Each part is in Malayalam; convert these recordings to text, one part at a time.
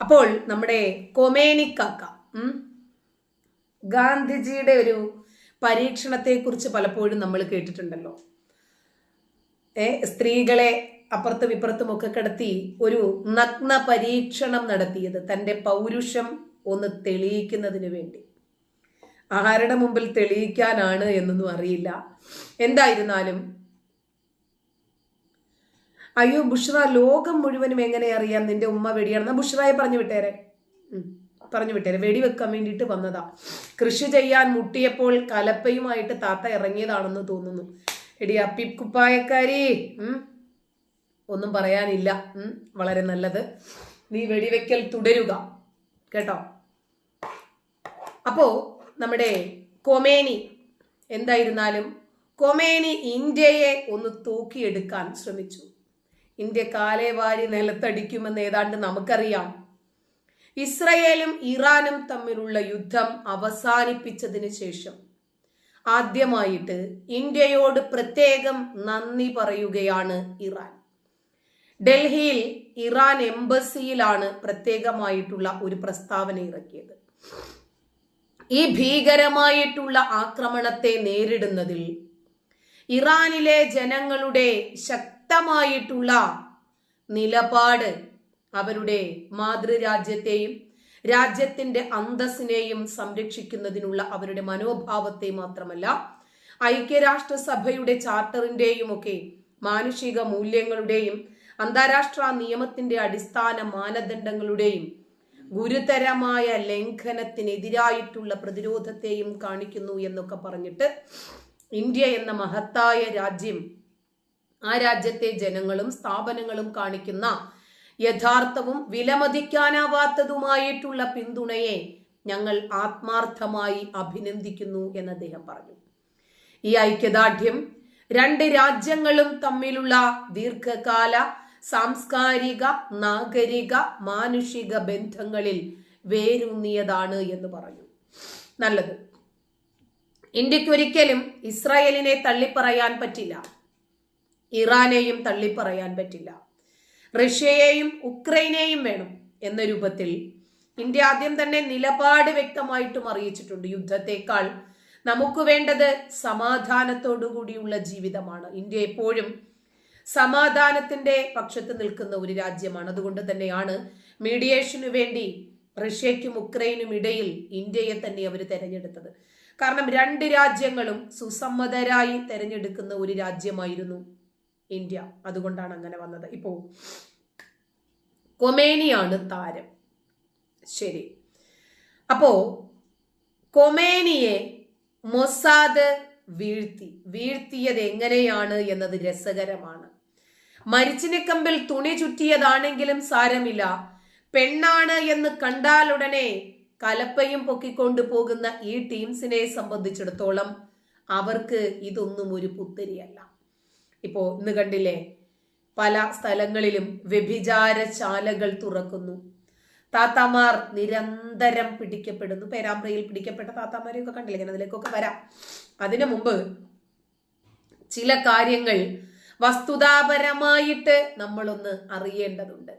അപ്പോൾ നമ്മുടെ കൊമേനിക്കാക്ക ഗാന്ധിജിയുടെ ഒരു പരീക്ഷണത്തെക്കുറിച്ച് പലപ്പോഴും നമ്മൾ കേട്ടിട്ടുണ്ടല്ലോ. ഏ സ്ത്രീകളെ അപ്പുറത്തും ഇപ്പുറത്തും ഒക്കെ കിടത്തി ഒരു നഗ്ന പരീക്ഷണം നടത്തിയത് തന്റെ പൗരുഷം ഒന്ന് തെളിയിക്കുന്നതിന് വേണ്ടി. ആരുടെ മുമ്പിൽ തെളിയിക്കാനാണ് എന്നൊന്നും അറിയില്ല. എന്തായിരുന്നാലും അയ്യോ ബുഷ്ര ലോകം മുഴുവനും എങ്ങനെ അറിയാം നിന്റെ ഉമ്മ വെടിയാണെന്ന്? ബുഷ്രയെ പറഞ്ഞു വിട്ടേരെ. പറഞ്ഞു വിട്ടേരെ. വെടി വെക്കാൻ വേണ്ടിയിട്ട് വന്നതാ. കൃഷി ചെയ്യാൻ മുട്ടിയപ്പോൾ കലപ്പയുമായിട്ട് താത്ത ഇറങ്ങിയതാണെന്ന് തോന്നുന്നു. എടി അപ്പി കുപ്പായക്കാരി ഒന്നും പറയാനില്ല. വളരെ നല്ലത്. നീ വെടിവെക്കൽ തുടരുക. കേട്ടോ? അപ്പോ നമ്മുടെ കൊമേനി എന്തായിരുന്നാലും കൊമേനി ഇന്ത്യയെ ഒന്ന് തൂക്കിയെടുക്കാൻ ശ്രമിച്ചു. ഇന്ത്യ കാലേ വാരി നിലത്തടിക്കുമെന്ന് ഏതാണ്ട് നമുക്കറിയാം. ഇസ്രയേലും ഇറാനും തമ്മിലുള്ള യുദ്ധം അവസാനിപ്പിച്ചതിന് ശേഷം ആദ്യമായിട്ട് ഇന്ത്യയോട് പ്രത്യേകം നന്ദി പറയുകയാണ് ഇറാൻ. ഡൽഹിയിൽ ഇറാൻ എംബസിയിലാണ് പ്രത്യേകമായിട്ടുള്ള ഒരു പ്രസ്താവന ഇറക്കിയത്. ഈ ഭീകരമായിട്ടുള്ള ആക്രമണത്തെ നേരിടുന്നതിൽ ഇറാനിലെ ജനങ്ങളുടെ ശക്തമായിട്ടുള്ള നിലപാട് അവരുടെ മാതൃരാജ്യത്തെയും രാജ്യത്തിന്റെ അന്തസ്സിനെയും സംരക്ഷിക്കുന്നതിനുള്ള അവരുടെ മനോഭാവത്തെ മാത്രമല്ല ഐക്യരാഷ്ട്രസഭയുടെ ചാർട്ടറിന്റെയും ഒക്കെ മാനുഷിക മൂല്യങ്ങളുടെയും അന്താരാഷ്ട്ര നിയമത്തിന്റെ അടിസ്ഥാന മാനദണ്ഡങ്ങളുടെയും ഗുരുതരമായ ലംഘനത്തിനെതിരായിട്ടുള്ള പ്രതിരോധത്തെയും കാണിക്കുന്നു എന്നൊക്കെ പറഞ്ഞിട്ട് ഇന്ത്യ എന്ന മഹത്തായ രാജ്യം ആ രാജ്യത്തെ ജനങ്ങളും സ്ഥാപനങ്ങളും കാണിക്കുന്ന യഥാർത്ഥവും വിലമതിക്കാനാവാത്തതുമായിട്ടുള്ള പിന്തുണയെ ഞങ്ങൾ ആത്മാർത്ഥമായി അഭിനന്ദിക്കുന്നു എന്ന് അദ്ദേഹം പറഞ്ഞു. ഈ ഐക്യദാർഢ്യം രണ്ട് രാജ്യങ്ങളും തമ്മിലുള്ള ദീർഘകാല സാംസ്കാരിക നാഗരിക മാനുഷിക ബന്ധങ്ങളിൽ വേരൂന്നിയതാണ് എന്ന് പറഞ്ഞു. നല്ലത്. ഇന്ത്യക്കൊരിക്കലും ഇസ്രായേലിനെ തള്ളിപ്പറയാൻ പറ്റില്ല. ഇറാനെയും തള്ളിപ്പറയാൻ പറ്റില്ല. റഷ്യയെയും ഉക്രൈനെയും വേണം എന്ന രൂപത്തിൽ ഇന്ത്യ ആദ്യം തന്നെ നിലപാട് വ്യക്തമായിട്ടും അറിയിച്ചിട്ടുണ്ട്. യുദ്ധത്തെക്കാൾ നമുക്ക് വേണ്ടത് സമാധാനത്തോടു കൂടിയുള്ള ജീവിതമാണ്. ഇന്ത്യ എപ്പോഴും സമാധാനത്തിന്റെ പക്ഷത്ത് നിൽക്കുന്ന ഒരു രാജ്യമാണ്. അതുകൊണ്ട് തന്നെയാണ് മീഡിയേഷനു വേണ്ടി റഷ്യയ്ക്കും ഉക്രൈനും ഇടയിൽ ഇന്ത്യയെ തന്നെ അവർ തെരഞ്ഞെടുത്തത്. കാരണം രണ്ട് രാജ്യങ്ങളും സുസമ്മതരായി തെരഞ്ഞെടുക്കുന്ന ഒരു രാജ്യമായിരുന്നു ഇന്ത്യ. അതുകൊണ്ടാണ് അങ്ങനെ വന്നത്. ഇപ്പോ കൊമേനിയാണ് താരം. ശരി. അപ്പോ കൊമേനിയെ മൊസാദ് വീഴ്ത്തി. വീഴ്ത്തിയത് എങ്ങനെയാണ് എന്നത് രസകരമാണ്. മരിച്ചിനിക്കമ്പിൽ തുണി ചുറ്റിയതാണെങ്കിലും സാരമില്ല. പെണ്ണാണ് എന്ന് കണ്ടാലുടനെ കലപ്പയും പൊക്കിക്കൊണ്ടു പോകുന്ന ഈ ടീംസിനെ സംബന്ധിച്ചിടത്തോളം അവർക്ക് ഇതൊന്നും ഒരു പുത്തരിയല്ല. ഇപ്പോ ഇന്ന് കണ്ടില്ലേ? പല സ്ഥലങ്ങളിലും വ്യഭിചാരശാലകൾ തുറക്കുന്നു. താത്താമാർ നിരന്തരം പിടിക്കപ്പെടുന്നു. പേരാമ്പ്രയിൽ പിടിക്കപ്പെട്ട താത്താമാരെയൊക്കെ കണ്ടില്ലേ? ഞാൻ അതിലേക്കൊക്കെ വരാം. അതിനു മുമ്പ് ചില കാര്യങ്ങൾ വസ്തുതാപരമായിട്ട് നമ്മളൊന്ന് അറിയേണ്ടതുണ്ട്.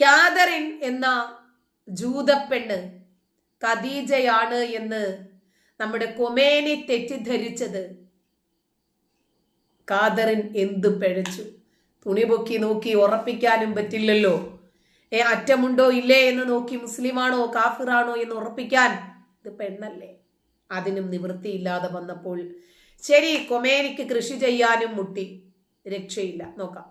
കാതറിൻ എന്ന ജൂതപ്പെണ്ണ് കദീജയാണ് എന്ന് നമ്മുടെ കൊമേനി തെറ്റിദ്ധരിച്ചത്. കാതറിൻ എന്ത് പിഴച്ചു? തുണി പൊക്കി നോക്കി ഉറപ്പിക്കാനും പറ്റില്ലല്ലോ. ഏ അറ്റമുണ്ടോ ഇല്ലേ എന്ന് നോക്കി മുസ്ലിമാണോ കാഫിറാണോ എന്ന് ഉറപ്പിക്കാൻ? ഇത് പെണ്ണല്ലേ. അതിനും നിവൃത്തിയില്ലാതെ വന്നപ്പോൾ ശരി കൊമേനിക്ക് കൃഷി ചെയ്യാനും മുട്ടി. രക്ഷയില്ല. നോക്കാം.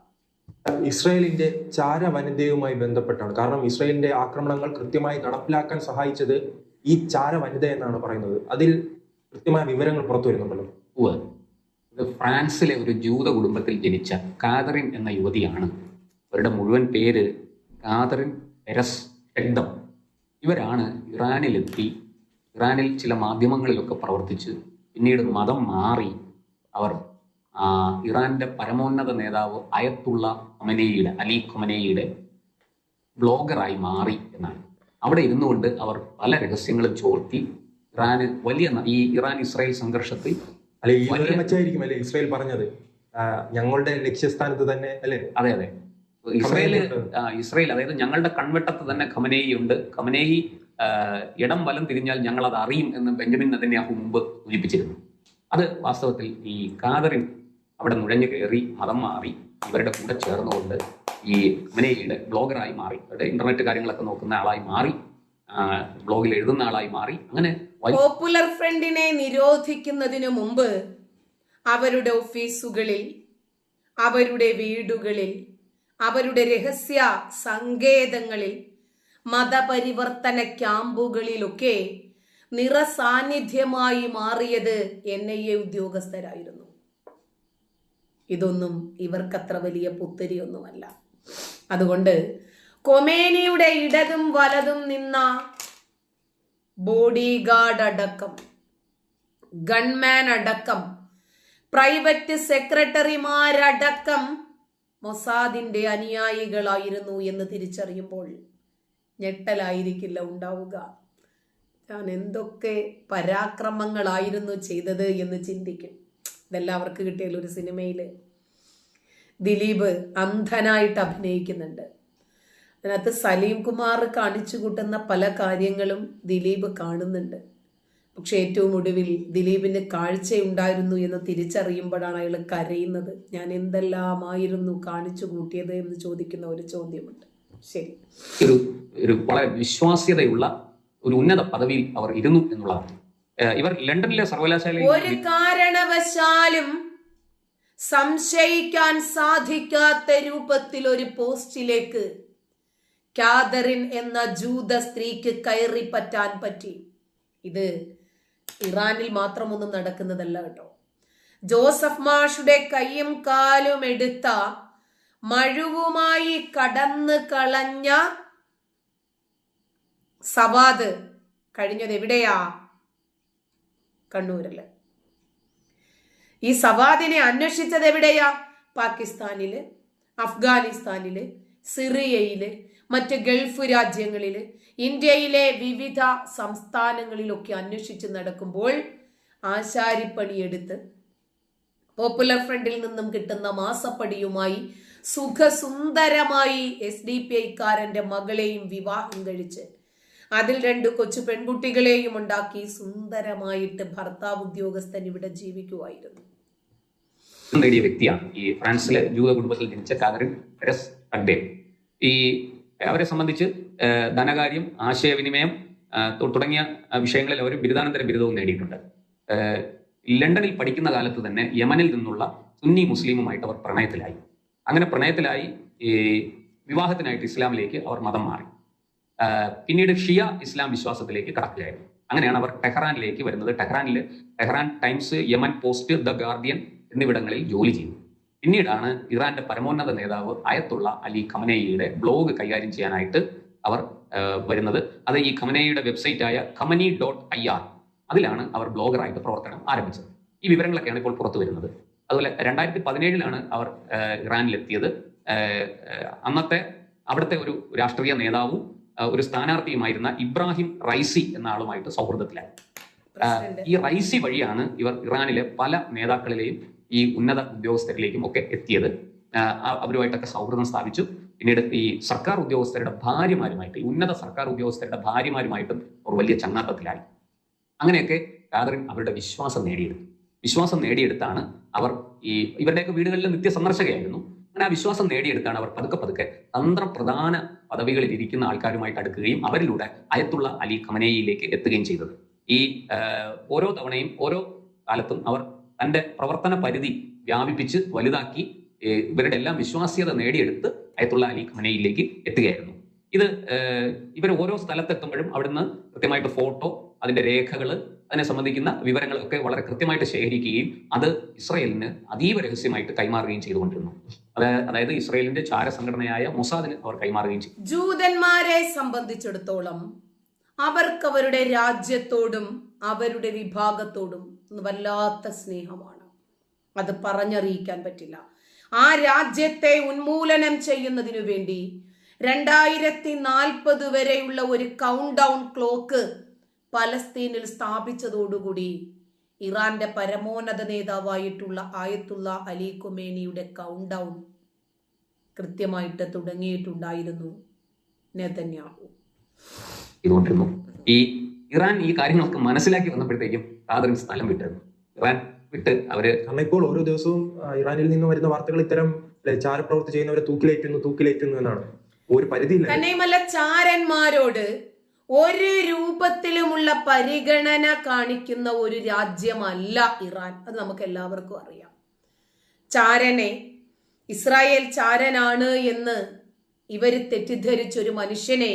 ഇസ്രയേലിന്റെ ചാര വനിതയുമായി ബന്ധപ്പെട്ടാണ്. കാരണം ഇസ്രയേലിന്റെ ആക്രമണങ്ങൾ കൃത്യമായി നടപ്പിലാക്കാൻ സഹായിച്ചത് ഈ ചാര വനിത എന്നാണ് പറയുന്നത്. അതിൽ കൃത്യമായ വിവരങ്ങൾ പുറത്തു വരുന്നുണ്ടല്ലോ. ഇത് ഫ്രാൻസിലെ ഒരു ജൂത കുടുംബത്തിൽ ജനിച്ച കാതറിൻ എന്ന യുവതിയാണ്. അവരുടെ മുഴുവൻ പേര് കാതറിൻ പെരസ് എഗ്ദം ഇവരാണ് ഇറാനിലെത്തി ഇറാനിൽ ചില മാധ്യമങ്ങളിലൊക്കെ പ്രവർത്തിച്ച്. പിന്നീട് മതം മാറി അവർ ഇറാന്റെ പരമോന്നത നേതാവ് അയത്തുള്ള ഖൊമനേയിയുടെ അലി ഖൊമനേയിയുടെ ബ്ലോഗറായി മാറി എന്നാണ്. അവിടെ ഇരുന്നു കൊണ്ട് അവർ പല രഹസ്യങ്ങളും ചോർത്തി ഇറാന് വലിയ ഈ ഇറാൻ ഇസ്രായേൽ സംഘർഷത്തിൽ അല്ലെ ഈ വിവരം അല്ലെ ഇസ്രായേൽ പറഞ്ഞത്. ഞങ്ങളുടെ ലക്ഷ്യസ്ഥാനത്ത് തന്നെ അല്ലെ? അതെ അതെ. ആ, ഇസ്രയേൽ അതായത് ഞങ്ങളുടെ കൺവെട്ടത്ത് തന്നെ ഖമനേയി ഉണ്ട് ഖമനേയി ഇടം വലം തിരിഞ്ഞാൽ ഞങ്ങൾ അത് അറിയും എന്ന് ബെഞ്ചമിൻ നദന്യാഹു മുമ്പ് സൂചിപ്പിച്ചിരുന്നു. അത് വാസ്തവത്തിൽ ഈ കാതറിൻ അവിടെ നുഴഞ്ഞു കയറി മതം മാറി ഇവരുടെ കൂടെ ചേർന്നുകൊണ്ട് ഈ ഖമനേയിയുടെ ബ്ലോഗറായി മാറി അവരുടെ ഇന്റർനെറ്റ് കാര്യങ്ങളൊക്കെ നോക്കുന്ന ആളായി മാറി ബ്ലോഗിൽ എഴുതുന്ന ആളായി മാറി. അങ്ങനെ പോപ്പുലർ ഫ്രണ്ടിനെ നിരോധിക്കുന്നതിനു മുമ്പ് അവരുടെ ഓഫീസുകളിൽ അവരുടെ വീടുകളിൽ അവരുടെ രഹസ്യ സങ്കേതങ്ങളിൽ മതപരിവർത്തന ക്യാമ്പുകളിലൊക്കെ നിറസാന്നിധ്യമായി മാറിയത് എൻ ഐ എ ഉദ്യോഗസ്ഥരായിരുന്നു. ഇതൊന്നും ഇവർക്കത്ര വലിയ പുത്തരിയൊന്നുമല്ല. അതുകൊണ്ട് കൊമേനിയുടെ ഇടതും വലതും നിന്ന ബോഡി ഗാർഡ് അടക്കം ഗൺമാൻ അടക്കം പ്രൈവറ്റ് സെക്രട്ടറിമാരടക്കം മൊസാദിന്റെ അനുയായികളായിരുന്നു എന്ന് തിരിച്ചറിയുമ്പോൾ ഞെട്ടലായിരിക്കില്ല ഉണ്ടാവുക. ഞാൻ എന്തൊക്കെ പരാക്രമങ്ങളായിരുന്നു ചെയ്തത് എന്ന് ചിന്തിക്കും. ഇതെല്ലാം അവർക്ക് കിട്ടിയ ഒരു സിനിമയിൽ ദിലീപ് അന്ധനായിട്ട് അഭിനയിക്കുന്നുണ്ട്. അതിനകത്ത് സലീം കുമാർ കാണിച്ചു കൂട്ടുന്ന പല കാര്യങ്ങളും ദിലീപ് കാണുന്നുണ്ട്. പക്ഷെ ഏറ്റവും ഒടുവിൽ ദിലീപിന് കാഴ്ചയുണ്ടായിരുന്നു എന്ന് തിരിച്ചറിയുമ്പോഴാണ് അയാൾ കരയുന്നത്. ഞാൻ എന്തെല്ലാമായിരുന്നു കാണിച്ചു കൂട്ടിയത് എന്ന് ചോദിക്കുന്ന ഒരു ചോദ്യമുണ്ട്. ശരി. ഒരു ഒരു വളരെ വിശ്വാസ്യതയുള്ള ഒരു ഉന്നത പദവിയിൽ അവർ ഇരുന്നു എന്നുള്ളതാണ്. ഇവർ ലണ്ടനിലെ സർവകലാശാല ഒരു കാരണവശാലും സംശയിക്കാൻ സാധിക്കാത്ത രൂപത്തിൽ ഒരു പോസ്റ്റിലേക്ക് കാതറിൻ എന്ന ജൂത സ്ത്രീക്ക് കയറി പറ്റാൻ പറ്റി. ഇത് ഇറാനിൽ മാത്രമൊന്നും നടക്കുന്നതല്ല കേട്ടോ. ജോസഫ് മാഷുടെ കൈയും കാലും എടുത്ത മഴുവുമായി കടന്ന് കളഞ്ഞ സവാദ് കഴിഞ്ഞത് എവിടെയാ? കണ്ണൂരിൽ ഈ സവാദിനെ അന്വേഷിച്ചത് എവിടെയാ? പാകിസ്ഥാനിൽ അഫ്ഗാനിസ്ഥാനിൽ സിറിയയിൽ മറ്റ് ഗൾഫ് രാജ്യങ്ങളിൽ ഇന്ത്യയിലെ വിവിധ സംസ്ഥാനങ്ങളിലൊക്കെ അന്വേഷിച്ച് നടക്കുമ്പോൾ ആശാരിപ്പണിയെടുത്ത് പോപ്പുലർ ഫ്രണ്ടിൽ നിന്നും കിട്ടുന്ന മാസപ്പടിയുമായി സുഖസുന്ദരമായി എസ് ഡി പി ഐക്കാരന്റെ മകളെയും വിവാഹം കഴിച്ച് അതിൽ രണ്ട് കൊച്ചു പെൺകുട്ടികളെയും ഉണ്ടാക്കി സുന്ദരമായിട്ട് ഭർത്താവ് ഉദ്യോഗസ്ഥൻ ഇവിടെ ജീവിക്കുമായിരുന്നു നേടിയ വ്യക്തിയാണ് ഈ ഫ്രാൻസിലെ ജൂത കുടുംബത്തിൽ ജനിച്ച കാതറിൻ റെസ് ഈ അവരെ സംബന്ധിച്ച് ധനകാര്യം ആശയവിനിമയം തുടങ്ങിയ വിഷയങ്ങളിൽ അവർ ബിരുദാനന്തര ബിരുദവും നേടിയിട്ടുണ്ട്. ലണ്ടനിൽ പഠിക്കുന്ന കാലത്ത് തന്നെ യമനിൽ നിന്നുള്ള സുന്നി മുസ്ലിമുമായിട്ട് അവർ പ്രണയത്തിലായി. അങ്ങനെ പ്രണയത്തിലായി ഈ വിവാഹത്തിനായിട്ട് ഇസ്ലാമിലേക്ക് അവർ മതം മാറി. പിന്നീട് ഷിയ ഇസ്ലാം വിശ്വാസത്തിലേക്ക് കടക്കുകയായിരുന്നു. അങ്ങനെയാണ് അവർ ടെഹ്റാനിലേക്ക് വരുന്നത്. ടെഹ്റാനിൽ Tehran Times Yemen Post the Guardian എന്നിവിടങ്ങളിൽ ജോലി ചെയ്തു പിന്നീടാണ് ഇറാന്റെ പരമോന്നത നേതാവ് അയത്തുള്ള അലി ഖമനേയിയുടെ ബ്ലോഗ് കൈകാര്യം ചെയ്യാനായിട്ട് അവർ വരുന്നത്. അത് ഈ ഖമനേയിയുടെ വെബ്സൈറ്റായ ഖമനി ഡോട്ട് ഐ ആർ അതിലാണ് അവർ ബ്ലോഗറായിട്ട് പ്രവർത്തനം ആരംഭിച്ചത്. ഈ വിവരങ്ങളൊക്കെയാണ് ഇപ്പോൾ പുറത്തു വരുന്നത്. അതുപോലെ രണ്ടായിരത്തി പതിനേഴിലാണ് അവർ ഇറാനിലെത്തിയത്. അന്നത്തെ അവിടുത്തെ ഒരു രാഷ്ട്രീയ നേതാവും ഒരു സ്ഥാനാർത്ഥിയുമായിരുന്ന ഇബ്രാഹിം റൈസി എന്ന ആളുമായിട്ട് സൗഹൃദത്തിലായി ഈ റൈസി വഴിയാണ് ഇവർ ഇറാനിലെ പല നേതാക്കളിലെയും ഈ ഉന്നത ഉദ്യോഗസ്ഥരിലേക്കും ഒക്കെ എത്തിയത്. അവരുമായിട്ടൊക്കെ സൗഹൃദം സ്ഥാപിച്ചു. പിന്നീട് ഈ സർക്കാർ ഉദ്യോഗസ്ഥരുടെ ഭാര്യമാരുമായിട്ട് ഈ ഉന്നത സർക്കാർ ഉദ്യോഗസ്ഥരുടെ ഭാര്യമാരുമായിട്ടും അവർ വലിയ ചങ്ങാത്തത്തിലായി. അങ്ങനെയൊക്കെ കാതറിൻ അവരുടെ വിശ്വാസം നേടിയെടുത്തു. വിശ്വാസം നേടിയെടുത്താണ് അവർ ഈ ഇവരുടെയൊക്കെ വീടുകളിൽ നിത്യ സന്ദർശകയായിരുന്നു അങ്ങനെ ആ വിശ്വാസം നേടിയെടുത്താണ് അവർ പതുക്കെ പതുക്കെ തന്ത്രപ്രധാന പദവികളിൽ ഇരിക്കുന്ന ആൾക്കാരുമായിട്ട് അടുക്കുകയും അവരിലൂടെ അയത്തുള്ള അലി ഖമനേയിലേക്ക് എത്തുകയും ചെയ്തത്. ഈ ഓരോ തവണയും ഓരോ കാലത്തും അവർ തന്റെ പ്രവർത്തന പരിധി വ്യാപിപ്പിച്ച് വലുതാക്കി ഇവരുടെ എല്ലാം വിശ്വാസ്യത നേടിയെടുത്ത് അയത്തുള്ള അലി ഖമനയിലേക്ക് എത്തുകയായിരുന്നു. ഇത് ഇവർ ഓരോ സ്ഥലത്തെത്തുമ്പോഴും അവിടുന്ന് കൃത്യമായിട്ട് ഫോട്ടോ അതിന്റെ രേഖകൾ അതിനെ സംബന്ധിക്കുന്ന വിവരങ്ങളൊക്കെ വളരെ കൃത്യമായിട്ട് ശേഖരിക്കുകയും അത് ഇസ്രയേലിന് അതീവ രഹസ്യമായിട്ട് കൈമാറുകയും ചെയ്തുകൊണ്ടിരുന്നു. അതായത് ഇസ്രയേലിന്റെ ചാര സംഘടനയായ മൊസാദിന് അവർ കൈമാറുകയും ചെയ്തു. ജൂതന്മാരെ സംബന്ധിച്ചിടത്തോളം അവർക്ക് അവരുടെ രാജ്യത്തോടും അവരുടെ വിഭാഗത്തോടും വല്ലാത്ത സ്നേഹമാണ്. അത് പറഞ്ഞറിയിക്കാൻ പറ്റില്ല. ആ രാജ്യത്തെ ഉന്മൂലനം ചെയ്യുന്നതിനു വേണ്ടി രണ്ടായിരത്തി നാൽപ്പത് വരെയുള്ള ഒരു കൗണ്ട് ഡൗൺ ക്ലോക്ക് പലസ്തീനിൽ സ്ഥാപിച്ചതോടുകൂടി ഇറാന്റെ പരമോന്നത നേതാവായിട്ടുള്ള ആയത്തുള്ള അലി കുമേനിയുടെ കൗണ്ട് ഡൗൺ കൃത്യമായിട്ട് തുടങ്ങിയിട്ടുണ്ടായിരുന്നു നെതന്യാഹു. ഈ ഇറാൻ ഈ കാര്യങ്ങളൊക്കെ മനസ്സിലാക്കി വന്നപ്പോഴത്തേക്കും ഖാദറിൻ സ്ഥലം വിട്ടിരുന്നു. ഇറാൻ വിട്ട് അവർ കാരണം ഇപ്പോൾ ഓരോ ദിവസവും ഇറാനിൽ നിന്ന് വരുന്ന വാർത്തകൾ ഇത്തരം ചാരപ്രവർത്തി ചാരപ്രവൃത്തി ചെയ്യുന്നവരെ തൂക്കിലേറ്റുന്നു തൂക്കിലേറ്റുന്നു എന്നാണ്. ഒരു പരിധിയില്ല. തന്നെയുമല്ല ചാരന്മാരോട് ഒരു രൂപത്തിലുമുള്ള പരിഗണന കാണിക്കുന്ന ഒരു രാജ്യമല്ല ഇറാൻ. അത് നമുക്ക് എല്ലാവർക്കും അറിയാം. ചാരനെ ഇസ്രായേൽ ചാരനാണ് എന്ന് ഇവർ തെറ്റിദ്ധരിച്ചൊരു മനുഷ്യനെ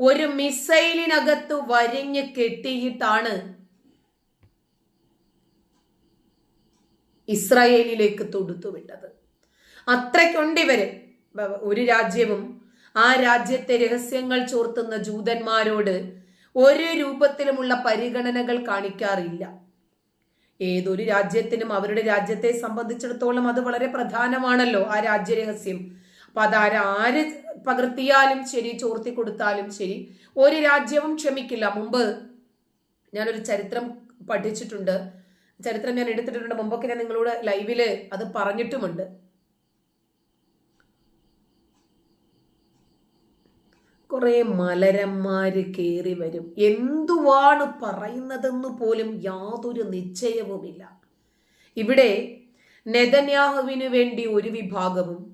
ഒരു മിസൈലിനകത്ത് വരിഞ്ഞ് കെട്ടിയിട്ടാണ് ഇസ്രായേലിലേക്ക് തൊടുത്തുവിട്ടത് അത്രയ്ക്കുണ്ട് ഇവർ. ഒരു രാജ്യവും ആ രാജ്യത്തെ രഹസ്യങ്ങൾ ചോർത്തുന്ന ജൂതന്മാരോട് ഒരു രൂപത്തിലുമുള്ള പരിഗണനകൾ കാണിക്കാറില്ല. ഏതൊരു രാജ്യത്തിനും അവരുടെ രാജ്യത്തെ സംബന്ധിച്ചിടത്തോളം അത് വളരെ പ്രധാനമാണല്ലോ ആ രാജ്യരഹസ്യം. അപ്പൊ അതാര് ആര് പകർത്തിയാലും ശരി ചോർത്തി കൊടുത്താലും ശരി ഒരു രാജ്യവും ക്ഷമിക്കില്ല. മുമ്പ് ഞാനൊരു ചരിത്രം പഠിച്ചിട്ടുണ്ട്. ചരിത്രം ഞാൻ എടുത്തിട്ടുണ്ട്. മുമ്പൊക്കെ ഞാൻ നിങ്ങളോട് ലൈവിൽ അത് പറഞ്ഞിട്ടുമുണ്ട്. കുറെ മലരന്മാര് കയറി വരും. എന്തുവാണ് പറയുന്നതെന്ന് പോലും യാതൊരു നിശ്ചയവുമില്ല. ഇവിടെ നെതന്യാഹുവിനു വേണ്ടി ഒരു വിഭാഗവും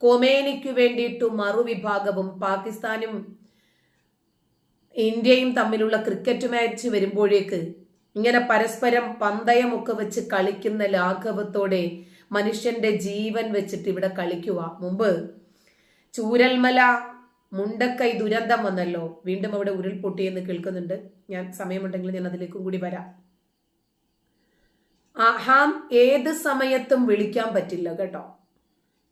കൊമേനിക്ക് വേണ്ടിയിട്ട് മറുവിഭാഗവും പാകിസ്ഥാനും ഇന്ത്യയും തമ്മിലുള്ള ക്രിക്കറ്റ് മാച്ച് വരുമ്പോഴേക്ക് ഇങ്ങനെ പരസ്പരം പന്തയമൊക്കെ വെച്ച് കളിക്കുന്ന ലാഘവത്തോടെ മനുഷ്യന്റെ ജീവൻ വെച്ചിട്ട് ഇവിടെ കളിക്കുക മുമ്പ് ചൂരൽമല മുണ്ടക്കൈ ദുരന്തം വന്നല്ലോ. വീണ്ടും അവിടെ ഉരുൾപൊട്ടി എന്ന് കേൾക്കുന്നുണ്ട്. ഞാൻ സമയമുണ്ടെങ്കിൽ ഞാൻ അതിലേക്കും കൂടി വരാം. ആഹാം ഏത് സമയത്തും വിളിക്കാൻ പറ്റില്ല കേട്ടോ.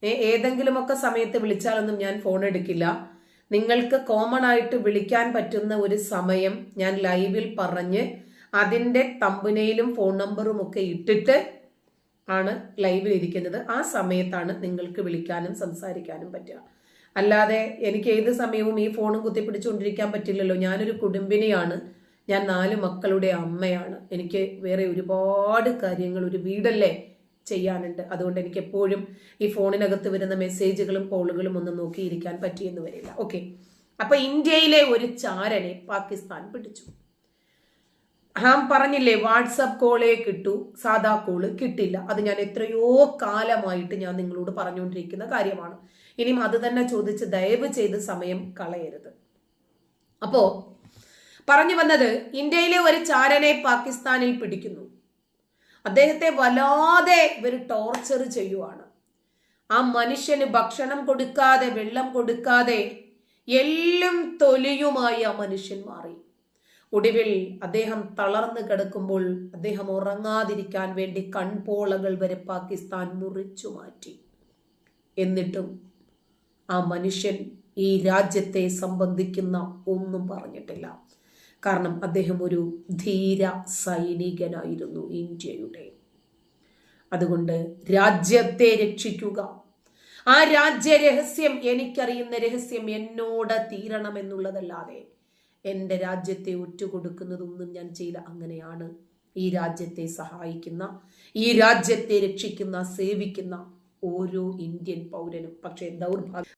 ഏതെങ്കിലുമൊക്കെ സമയത്ത് വിളിച്ചാലൊന്നും ഞാൻ ഫോൺ എടുക്കില്ല. നിങ്ങൾക്ക് കോമൺ ആയിട്ട് വിളിക്കാൻ പറ്റുന്ന ഒരു സമയം ഞാൻ ലൈവിൽ പറഞ്ഞ് അതിന്റെ തമ്പുനയിലും ഫോൺ നമ്പറും ഒക്കെ ഇട്ടിട്ട് ആണ് ലൈവിൽ ഇരിക്കുന്നത്. ആ സമയത്താണ് നിങ്ങൾക്ക് വിളിക്കാനും സംസാരിക്കാനും പറ്റുക. അല്ലാതെ എനിക്ക് ഏത് സമയവും ഈ ഫോണും കുത്തിപ്പിടിച്ചുകൊണ്ടിരിക്കാൻ പറ്റില്ലല്ലോ. ഞാനൊരു കുടുംബിനിയാണ്. ഞാൻ നാല് മക്കളുടെ അമ്മയാണ്. എനിക്ക് വേറെ ഒരുപാട് കാര്യങ്ങൾ ഒരു വീടല്ലേ? ചെയ്യാനുണ്ട്. അതുകൊണ്ട് എനിക്ക് എപ്പോഴും ഈ ഫോണിനകത്ത് വരുന്ന മെസ്സേജുകളും കോളുകളും ഒന്നും നോക്കിയിരിക്കാൻ പറ്റിയെന്ന് വരില്ല. ഓക്കെ അപ്പൊ ഇന്ത്യയിലെ ഒരു ചാരനെ പാകിസ്ഥാൻ പിടിച്ചു. ഹാം പറഞ്ഞില്ലേ വാട്സപ്പ് കോളേ കിട്ടു സാധാ കോൾ കിട്ടില്ല. അത് ഞാൻ എത്രയോ കാലമായിട്ട് ഞാൻ നിങ്ങളോട് പറഞ്ഞുകൊണ്ടിരിക്കുന്ന കാര്യമാണ്. ഇനിയും അത് തന്നെ ചോദിച്ച് ദയവ് ചെയ്ത് സമയം കളയരുത്. അപ്പോ പറഞ്ഞു വന്നത് ഇന്ത്യയിലെ ഒരു ചാരനെ പാകിസ്ഥാനിൽ പിടിക്കുന്നു. അദ്ദേഹത്തെ വല്ലാതെ ഇവർ ടോർച്ചർ ചെയ്യുവാണ്. ആ മനുഷ്യന് ഭക്ഷണം കൊടുക്കാതെ വെള്ളം കൊടുക്കാതെ എല്ലും തൊലിയുമായി ആ മനുഷ്യൻ മാറി. ഒടുവിൽ അദ്ദേഹം തളർന്നു കിടക്കുമ്പോൾ അദ്ദേഹം ഉറങ്ങാതിരിക്കാൻ വേണ്ടി കൺപോളകൾ വരെ പാകിസ്ഥാൻ മുറിച്ചു മാറ്റി. എന്നിട്ടും ആ മനുഷ്യൻ ഈ രാജ്യത്തെ സംബന്ധിക്കുന്ന ഒന്നും പറഞ്ഞിട്ടില്ല. കാരണം അദ്ദേഹം ഒരു ധീര സൈനികനായിരുന്നു ഇന്ത്യയുടെ. അതുകൊണ്ട് രാജ്യത്തെ രക്ഷിക്കുക. ആ രാജ്യ രഹസ്യം എനിക്കറിയുന്ന രഹസ്യം എന്നോട് തീരണമെന്നുള്ളതല്ലാതെ എന്റെ രാജ്യത്തെ ഒറ്റുകൊടുക്കുന്നതൊന്നും ഞാൻ ചെയ്യില്ല അങ്ങനെയാണ്. ഈ രാജ്യത്തെ സഹായിക്കുന്ന ഈ രാജ്യത്തെ രക്ഷിക്കുന്ന സേവിക്കുന്ന ഓരോ ഇന്ത്യൻ പൗരനും. പക്ഷേ ദൗർഭാഗ്യം